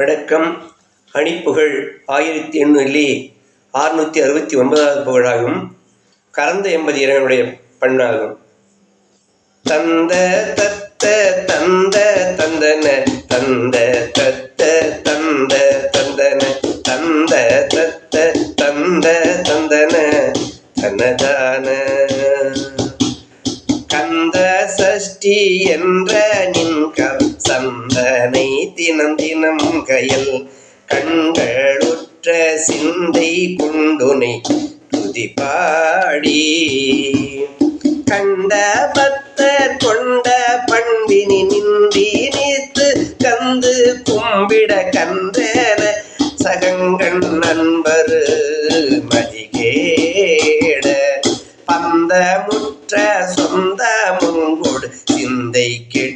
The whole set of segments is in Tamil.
வணக்கம். அணிப்புகழ் ஆயிரத்தி எண்ணூறிலே அறுநூற்றி அறுபத்தி ஒன்பதாவது புகழாகும். கலந்த எண்பது இறைவனுடைய பண்ணாகும். தந்த தத்த தந்த தந்தன தந்த தத்த தந்த தந்தன தந்த தத்த தந்த தந்தன தனதான. கந்த சஷ்டி என்ற சிந்தனை தினம் தினம் கயல் கண்களுற்ற சிந்தை கொண்டுனை துதி பாடி கண்ட பக்தர் கொண்ட பண்டினி நின்றி நீத்து கந்து கும்பிட கந்தன சகங்கண் நண்பர் மதிகேட பந்த முற்ற சொந்த முங்கொடு சிந்தை கெட்டருங்குணம்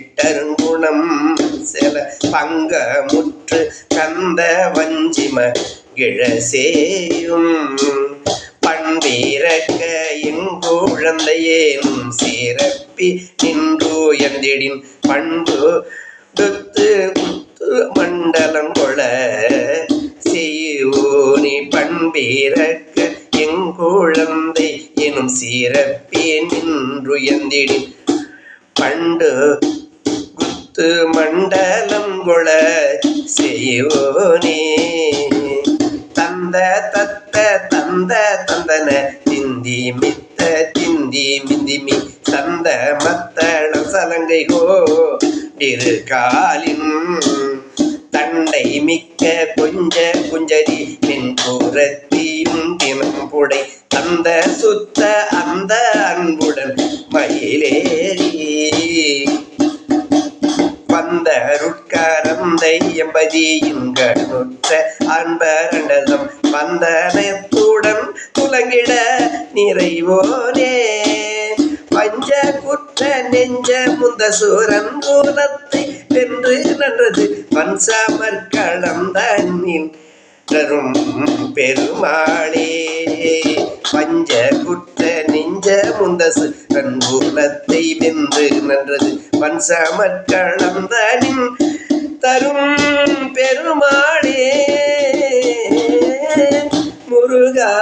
பங்க முற்று கந்த வஞ்சிம கிழசேயும். பண்பீரக்க எங்குழந்தையேனும் சிறப்பி நின்று எந்திடின் பண்பு துத்து குத்து மண்டலம் கொள செய்யோனி பண்பீரக்க எங்குழந்தை எனும் சிறப்பி நின்று எந்திடின் பண்டு குத்து மண்டலம் கொள செய்யோனே தந்த தத்த தந்த தந்தன திந்தி மித்த திந்தி மிந்திமி தந்த மத்தள சலங்கை கோடிரு காலின். தண்டை மிக்க கொஞ்ச குஞ்சரி மின்புறத்தியும் தினம் புடை. அந்த சுத்த அந்த அன்புடன் மயிலே வந்தருட்கரந்தை எம்பதியின்கணுற்ற அன்பரண்டதம் வந்தனத்துடன் துலங்கிட நிறைவோனே. பஞ்ச குற்ற நெஞ்ச முந்த சூரன் கூலத்தை வென்று நன்றது வன்சமர்களம் தன்னில் தரும் பெருமாளே. பஞ்ச குற்ற நெஞ்ச முந்தசு கண்புலத்தை வென்று நன்றது வன்சமர்களம் தனின் தரும் பெருமாளே. முருகா